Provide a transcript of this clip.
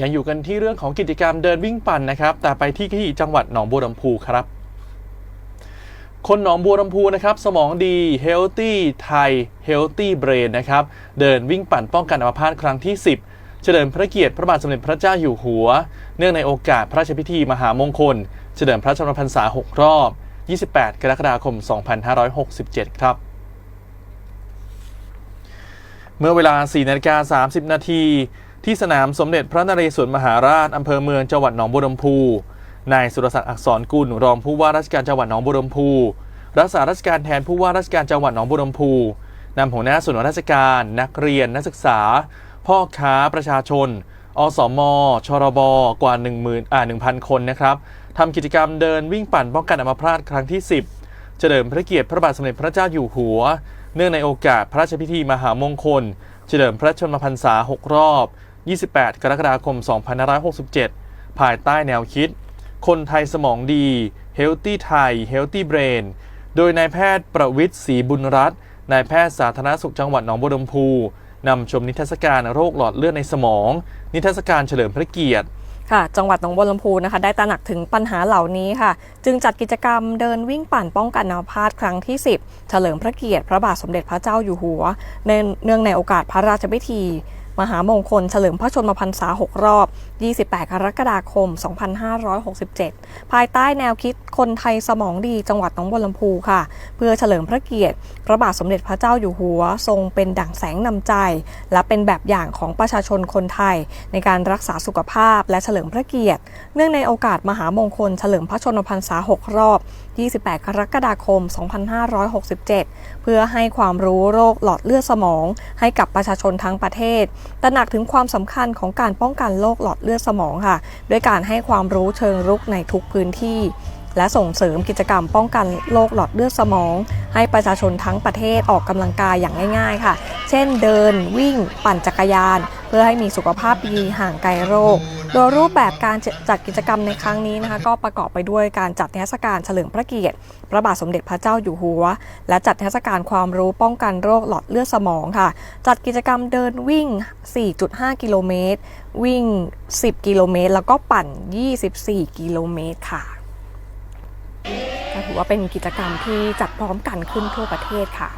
ยังอยู่กันที่เรื่องของกิจกรรมเดินวิ่งปั่นนะครับ แต่ไปที่ที่จังหวัดหนองบัวลำพูครับ คนหนองบัวลำพูนะครับ สมองดี Healthy ไทย Healthy Brain นะครับ เดินวิ่งปั่นป้องกันอัมพาตครั้งที่ 10 เฉลิมพระเกียรติพระบาทสมเด็จพระเจ้าอยู่หัว เนื่องในโอกาสพระราชพิธีมหามงคล เฉลิมพระชนมพรรษา 6 รอบ 28 กรกฎาคม 2567 ครับเมื่อเวลา 4 นาฬิกา 30 นาที ที่สนามสมเด็จพระนเรศวรมหาราชอำเภอเมืองจังหวัดหนองบัวลำพูนายสุรศักดิ์อักษรกุลรองผู้ว่าราชการจังหวัดหนองบัวลำพูรักษาราชการแทนผู้ว่าราชการจังหวัดหนองบัวลำพูนำหัวหน้าส่วนราชการ นักเรียนนักศึกษา พ่อค้าประชาชน อสมชรบกว่า 10,000อ่า1,000 คนนะครับทำกิจกรรมเดินวิ่งปั่นป้องกันอัมพาตครั้งที่ 10 เฉลิมพระเกียรติพระบาทสมเด็จพระเจ้าอยู่หัว เนื่องในโอกาสพระราชพิธีมหามงคล เฉลิมพระชนมพรรษา 6 รอบ 28 กรกฎาคม 2567 ภายใต้แนวคิด คนไทยสมองดี Healthy ไทย Healthy Brain โดยนายแพทย์ประวิทย์ศรีบุญรัตน์นายแพทย์สาธารณสุขจังหวัดหนองบัวลำพูนำชมนิทรรศการโรคหลอดเลือดในสมอง นิทรรศการเฉลิมพระเกียรติค่ะจังหวัดหนองบัวลำพูนะคะ ได้ตระหนักถึงปัญหาเหล่านี้ค่ะ จึงจัดกิจกรรมเดินวิ่งปั่นป้องกันอัมพาตครั้งที่ 10 เฉลิมพระเกียรติพระบาทสมเด็จพระเจ้าอยู่หัว เนื่องในโอกาสพระราชพิธี มหามงคลเฉลิมพระชนมพรรษา 6 รอบ 28 กรกฎาคม 2567 ภายใต้แนวคิดคนไทยสมองดีจังหวัดหนองบัวลำพูค่ะ เพื่อเฉลิมพระเกียรติ พระบาทสมเด็จพระเจ้าอยู่หัว ทรงเป็นดั่งแสงนำใจ และเป็นแบบอย่างของประชาชนคนไทย ในการรักษาสุขภาพและเฉลิมพระเกียรติ เนื่องในโอกาสมหามงคลเฉลิมพระชนมพรรษา 6 รอบ 28 กรกฎาคม 2567 เพื่อให้ความรู้โรคหลอดเลือดสมอง ให้กับประชาชนทั้งประเทศตระหนักถึงความสำคัญของการป้องกันโรคหลอดเลือดสมองค่ะ ด้วยการให้ความรู้เชิงรุกในทุกพื้นที่ และส่งเสริมกิจกรรมป้องกันโรคหลอดเลือดสมอง ให้ประชาชนทั้งประเทศออกกำลังกายอย่างง่าย ๆ ค่ะ เช่นเดิน วิ่ง ปั่นจักรยาน เพื่อให้มีสุขภาพดีห่างไกลโรค โดยรูปแบบการจัดกิจกรรมในครั้งนี้นะคะก็ประกอบไปด้วยการจัดนิทรรศการเฉลิมพระเกียรติ พระบาทสมเด็จพระเจ้าอยู่หัว และจัดนิทรรศการความรู้ป้องกันโรคหลอดเลือดสมองค่ะ จัดกิจกรรมเดินวิ่ง 4.5 กิโลเมตร วิ่ง 10 กิโลเมตร แล้วก็ปั่น 24 กิโลเมตรค่ะ ถือว่าเป็นกิจกรรมที่จัดพร้อมกันขึ้นทั่วประเทศค่ะ